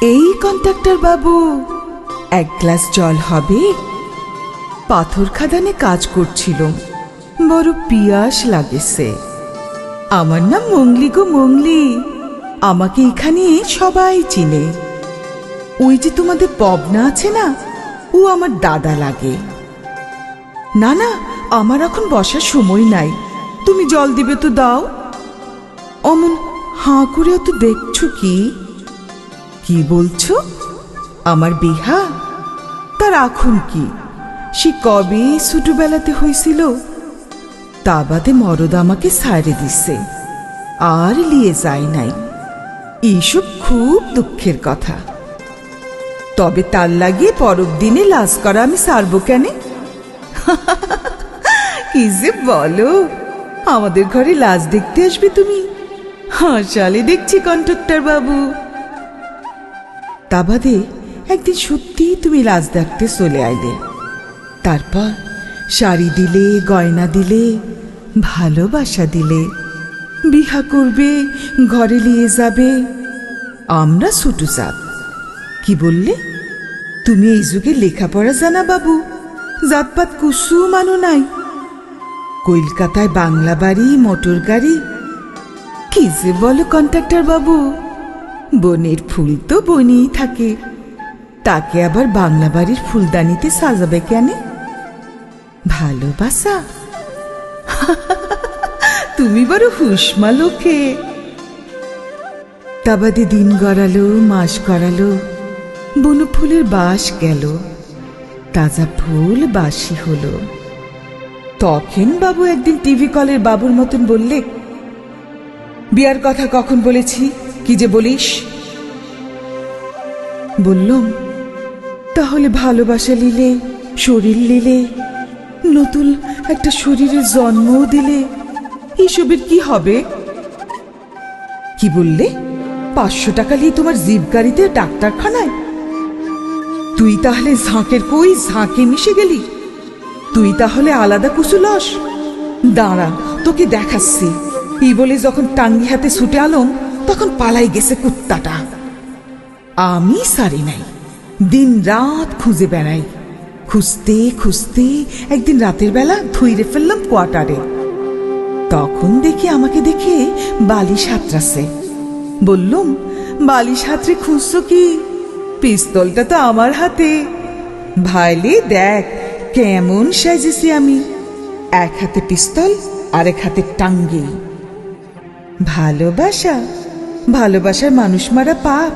এই কন্ট্রাক্টর বাবু, এক গ্লাস জল হবে? পাথর খাদানে কাজ করছিল, বড় পিয়াস লাগেছে। আমার নাম মঙ্গলি গো মঙ্গলি, আমাকে এখানে সবাই চিনে। ওই যে তোমাদের পবনা আছে না, ও আমার দাদা লাগে। না না, আমার এখন বসার সময় নাই, তুমি জল দিবে তো দাও। অমন হাঁ করে তো দেখছ কি? কি বলছো? আমার বিহা? তার এখন কি? সে কবে ছোটবেলাতে হয়েছিল? তা বাদে মরদ আমাকে সারে দিছে। আর লিয়ে যায় নাই। এইসব খুব দুঃখের কথা। তবে তার লাগিয়ে পরব দিনে লাশ করা আমি সারবো কেনে? কি যে বলো? আমাদের ঘরে লাশ দেখতে আসবে তুমি। হাসালে দেখছি কন্ট্রাক্টর বাবু তা বাদে একদিন সত্যি তুমি লাজ দেখতে চলে আইলে। তারপর শাড়ি দিলে, গয়না দিলে, ভালোবাসা দিলে, বিহা করবে, ঘরে নিয়ে যাবে, আমরা ছোট চাপ কি বললে? তুমি এই যুগে লেখাপড়া জানা বাবু, জাতপাত কুসু মানো নাই। কলকাতায় বাংলা বাড়ি, মোটর গাড়ি, কি যে বলো কন্ট্রাক্টর বাবু। বনের ফুল তো বনেই থাকে। তাকে আবার বাংলা বাড়ির ফুলদানিতে সাজাবে কেন? ভালোবাসা? তুমি বড় হুসমা লোকে তা বাদে দিন গড়ালো, মাস গড়ালো, বন ফুলের বাস গেল, তাজা ফুল বাসি হলো। তখন বাবু একদিন টিভি কলের বাবুর মতন বললে, বিয়ার কথা কখন বলেছি? কি যে বলিস? বললাম তাহলে ভালোবাসা নিলে শরীর নিলে নতুন একটা শরীরের জন্মও দিলে এসবের কি হবে? কি বললে? পাঁচশো টাকা নিয়ে তোমার জিপ গাড়িতে ডাক্তারখানায়? তুই তাহলে ঝাঁকের কই ঝাঁকে মিশে গেলি? তুই তাহলে আলাদা কুসুলস দাঁড়া তোকে দেখাচ্ছি। এই বলে যখন টাঙ্গি হাতে ছুটে আলম তখন পালাই গেছে কুত্তাটা। আমি সারি নাই। দিন রাত খুঁজে বেড়াই। খুঁজতে খুঁজতে একদিন রাতের বেলা ধুইরে ফেললাম কোয়ার্টারে। তখন দেখি আমাকে দেখে বালিশ হাতরাছে বললুম বালিশ হাতরে খুঁজছো কি? পিস্তলটা তো আমার হাতে। ভাইলে দেখ, কেমন সাজেছি আমি। এক হাতে পিস্তল, আরেক হাতে টাঙ্গি। ভালোবাসা ভালোবাসার মানুষ মারা পাপ।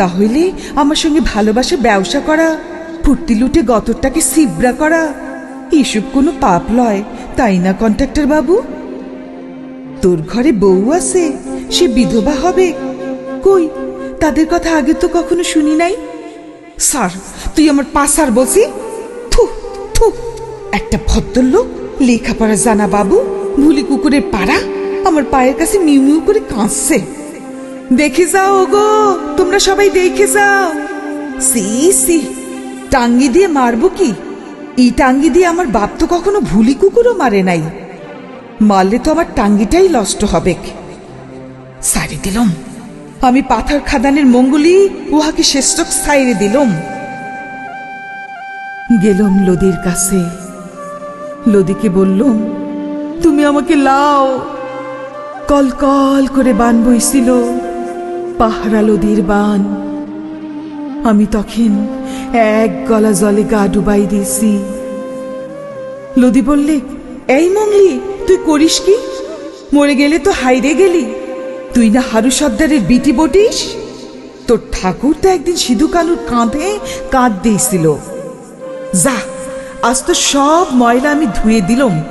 তাহলে আমার সঙ্গে ভালোবাসা ব্যবসা করা, ফুর্তি লুটে গতরটাকে সিবরা করা, এসব কোনো পাপ লয়, তাই না, কন্ট্রাক্টর বাবু? তোর ঘরে বউ আছে, সে বিধবা হবে। কই, তাদের কথা আগে তো কখনো শুনি নাই? স্যার, তুই আমার পাসার বলছি? থু থু, একটা ভদ্রলোক লেখাপড়া জানা বাবু, ভুলি কুকুরের পাড়া, আমার পায়ের কাছে মিউ মিউ করে কাঁদছে। দেখে যাও গো, তোমরা সবাই দেখে যাও। সি সি, টাঙ্গি দিয়ে মারবো কি? এই টাঙ্গি দিয়ে আমার বাপ তো কখনো ভুলি কুকুরও মারে নাই। মারলে তো আমার টাঙ্গিটাই নষ্ট হবে। সারি দিলাম, আমি পাথর খাদানের মঙ্গলি, উহাকে শ্রেষ্ঠ সাইরে দিলাম। গেলাম লদির কাছে। লদিকে বললুম, তুমি আমাকে লাও। কল কল করে বান বইছিল পাহারা লদির বান। আমি তখন এক গলা জলে গা ডুবাই দিয়েছি। লদি বললে, এই মঙ্গলি তুই করিস কি? মরে গেলে তো হাইরে গেলি। তুই না হারু সর্দারের বিটি বটিস? তোর ঠাকুর তো একদিন সিধু কালুর কাঁধে কাঁধ দিয়েছিল। যা, আজ তো সব ময়লা আমি ধুয়ে দিলাম।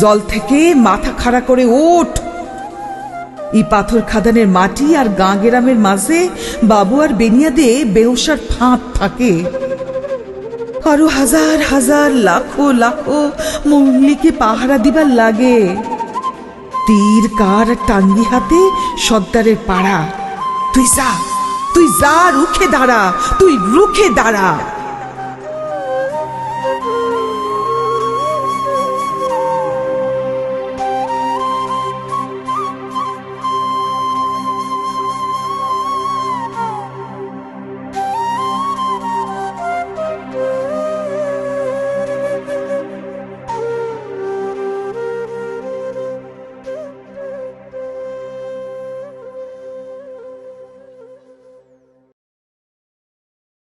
জল থেকে মাথা খাড়া করে ওঠ। এই পাথর খাদানের মাটি আর গাঁ গেরামের মাঝে বাবু আর বেনিয়াদে বেউসার ফাঁদ থাকে। আরও হাজার হাজার লাখো লাখো মঙ্গলিকে পাহারা দিবার লাগে। তীর, কার, টাঙ্গি হাতে সর্দারের পাড়া। তুই যা তুই যা, রুখে দাঁড়া, তুই রুখে দাঁড়া।